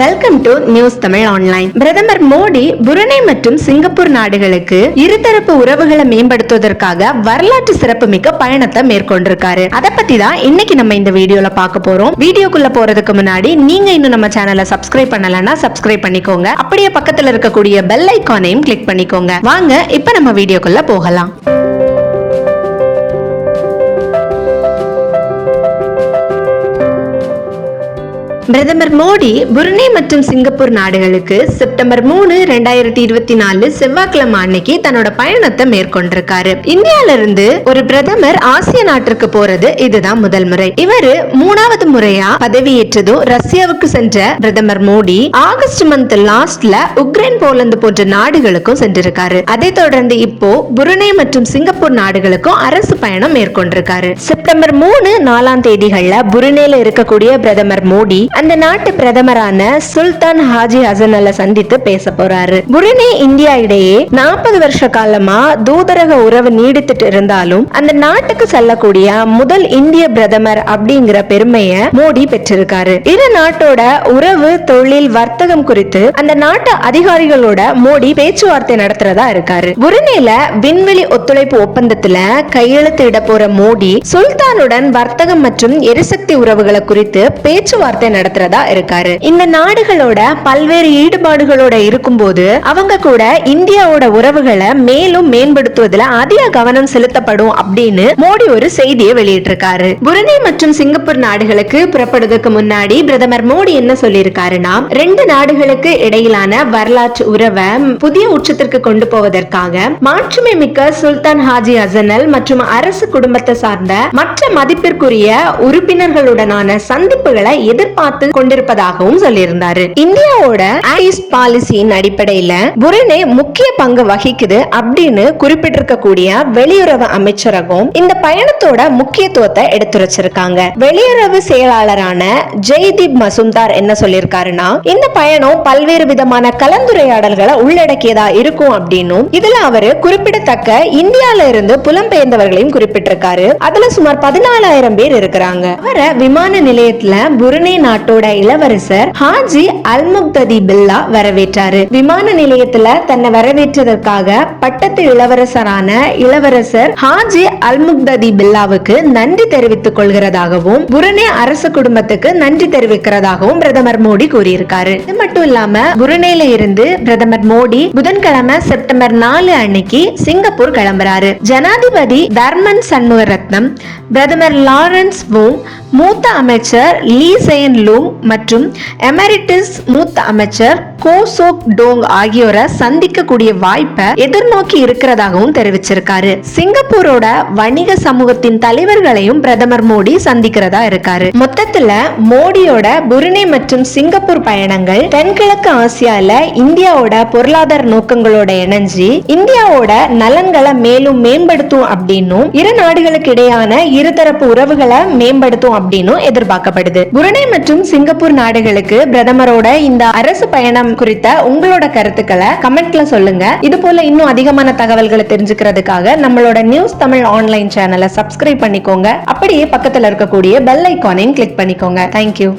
Welcome to news Tamil online பிரதமர் Modi Brunei மற்றும் Singapore நாடுகளுக்கு இருதரப்பு உறவுகளை மேம்படுத்துவதற்காக வரலாற்று சிறப்புமிக்க பயணத்தை மேற்கொண்டிருக்காரு. அதை பத்தி தான் இன்னைக்கு நம்ம இந்த வீடியோல பார்க்க போறோம். வீடியோக்குள்ள போறதுக்கு முன்னாடி நீங்க இன்னும் நம்ம சேனலை சப்ஸ்கிரைப் பண்ணலன்னா சப்ஸ்கிரைப் பண்ணிக்கோங்க. அப்படியே பக்கத்துல இருக்கக்கூடிய பெல் ஐக்கானையும் கிளிக் பண்ணிக்கோங்க. வாங்க இப்ப நம்ம வீடியோக்குள்ள போகலாம். பிரதமர் மோடி புருனே மற்றும் சிங்கப்பூர் நாடுகளுக்கு செப்டம்பர் மூணு ரெண்டாயிரத்தி இருபத்தி நாலு செவ்வாய்க்கிழமை அன்னைக்கு தன்னோட பயணத்தை மேற்கொண்டிருக்காரு. இந்தியால இருந்து ஒரு பிரதமர் ஆசிய நாட்டிற்கு போறது இதுதான் முதல் முறை. இவரு மூணாவது முறையா பதவியேற்றதும் ரஷ்யாவுக்கு சென்ற பிரதமர் மோடி ஆகஸ்ட் மந்த் லாஸ்ட்ல உக்ரைன் போலந்து போன்ற நாடுகளுக்கும் சென்றிருக்காரு. அதை தொடர்ந்து இப்போ புருனே மற்றும் சிங்கப்பூர் நாடுகளுக்கும் அரசு பயணம் மேற்கொண்டிருக்காரு. செப்டம்பர் மூணு நாலாம் தேதிகள்ல புருனேல இருக்கக்கூடிய பிரதமர் மோடி அந்த நாட்டு பிரதமரான சுல்தான் ஹாஜி ஹசனல்ல சந்தித்து பேச போறாரு. புருனே இந்தியா இடையே நாற்பது வருஷ காலமா தூதரக உறவு நீடித்துட்டு இருந்தாலும் அந்த நாட்டுக்கு செல்லக்கூடிய முதல் இந்திய பிரதமர் அப்படிங்கிற பெருமைய மோடி பெற்றிருக்காரு. இரு நாட்டோட உறவு தொழில் வர்த்தகம் குறித்து அந்த நாட்டு அதிகாரிகளோட மோடி பேச்சுவார்த்தை நடத்துறதா இருக்காரு. புருனேல விண்வெளி ஒத்துழைப்பு ஒப்பந்தத்துல கையெழுத்து இட போற மோடி சுல்தானுடன் வர்த்தகம் மற்றும் எரிசக்தி உறவுகளை குறித்து பேச்சுவார்த்தை நடத்துறதா இருக்காரு. இந்த நாடுகளோட பல்வேறு ஈடுபாடுகளோட இருக்கும்போது அவங்க கூட இந்தியாவோட உறவுகளை மேலும் மேம்படுத்துவதுல அதிக கவனம் செலுத்தப்படும் அப்படின்னு மோடி ஒரு செய்தியை வெளியிட்டிருக்காரு. புருனே மற்றும் சிங்கப்பூர் நாடுகளுக்கு புறப்படுவதற்கு முன்னாடி பிரதமர் மோடி என்ன சொல்லியிருக்காருன்னா ரெண்டு நாடுகளுக்கு இடையிலான வரலாற்று உறவை புதிய உச்சத்திற்கு கொண்டு போவதற்காக மாற்றுமை மிக்க சுல்தான் ஹாஜி அசனல் மற்றும் அரசு குடும்பத்தை சார்ந்த மற்ற மதிப்பிற்குரிய உறுப்பினர்களுடனான சந்திப்புகளை எதிர்பார்த்து பார்த்து கொண்டிருப்பதாகவும் சொல்லியிருந்தாரு. இந்தியாவோட ஈஸ்ட் பாலிசியின் அடிப்படையில புருனே முக்கிய பங்கு வகிக்குது அப்படின்னு குறிப்பிட்டிருக்கக்கூடிய வெளியுறவு அமைச்சரகம் இந்த பயணத்தோட முக்கியத்துவத்தை எடுத்துரைச்சிருக்காங்க. வெளியுறவு செயலாளரான ஜெய்தீப் மசுந்தார் என்ன சொல்லியிருக்காருன்னா இந்த பயணம் பல்வேறு விதமான கலந்துரையாடல்களை உள்ளடக்கியதா இருக்கும் அப்படின்னும் இதுல அவரு குறிப்பிடத்தக்க இந்தியால இருந்து புலம்பெயர்ந்தவர்களையும் குறிப்பிட்டிருக்காரு. அதுல சுமார் பதினாலாயிரம் பேர் இருக்கிறாங்க. அவரை விமான நிலையத்துல புருனே நாட்டோட இளவரசர் ஹாஜி அல்முக்ததி பில்லா வரவேற்றாரு. விமான நிலையத்துல தன்னை வரவேற்றதற்காக பட்டத்து இளவரசரான இளவரசர் ஹாஜி அல்முக்ததி பில்லாவுக்கு நன்றி தெரிவித்துக் கொள்கிறதாகவும் புருனே அரசு குடும்பத்துக்கு நன்றி தெரிவிக்கிறதாகவும் பிரதமர் மோடி கூறியிருக்காரு. இது மட்டும் இல்லாம புருனேல இருந்து பிரதமர் மோடி புதன்கிழமை செப்டம்பர் நாலு அன்னைக்கு சிங்கப்பூர் கிளம்புறாரு. ஜனாதிபதி தர்மன் சண்முகரத்னம் பிரதமர் லாரன்ஸ் வோங் மூத்த அமைச்சர் லீ செயன் லூங் மற்றும் எமரிட்டிஸ் மூத்த அமைச்சர் கோசோக் டோங் ஆகியோரை சந்திக்கக்கூடிய வாய்ப்பை எதிர்நோக்கி இருக்கிறதாகவும் தெரிவிச்சிருக்காரு. சிங்கப்பூரோட வணிக சமூகத்தின் தலைவர்களையும் பிரதமர் மோடி சந்திக்கிறதா இருக்காரு. மொத்தத்துல மோடியோட புருனே மற்றும் சிங்கப்பூர் பயணங்கள் தென்கிழக்கு ஆசியால இந்தியாவோட பொருளாதார நோக்கங்களோட இணைஞ்சு இந்தியாவோட நலன்களை மேலும் மேம்படுத்தும் அப்படின்னும் இரு நாடுகளுக்கு இடையான இருதரப்பு உறவுகளை மேம்படுத்தும் அப்படின்னும் எதிர்பார்க்கப்படுது. புருணை மற்றும் சிங்கப்பூர் நாடுகளுக்கு பிரதமரோட இந்த அரசு பயணம் குறித்த உங்களோட கருத்துக்களை கமெண்ட்ல சொல்லுங்க. இது போல இன்னும் அதிகமான தகவல்களை தெரிஞ்சுக்கிறதுக்காக நம்மளோட நியூஸ் தமிழ் ஆன்லைன் சேனலை சப்ஸ்கிரைப் பண்ணிக்கோங்க. அப்படியே பக்கத்துல இருக்கக்கூடிய பெல் ஐக்கானையும் கிளிக் பண்ணிக்கோங்க. தேங்க்யூ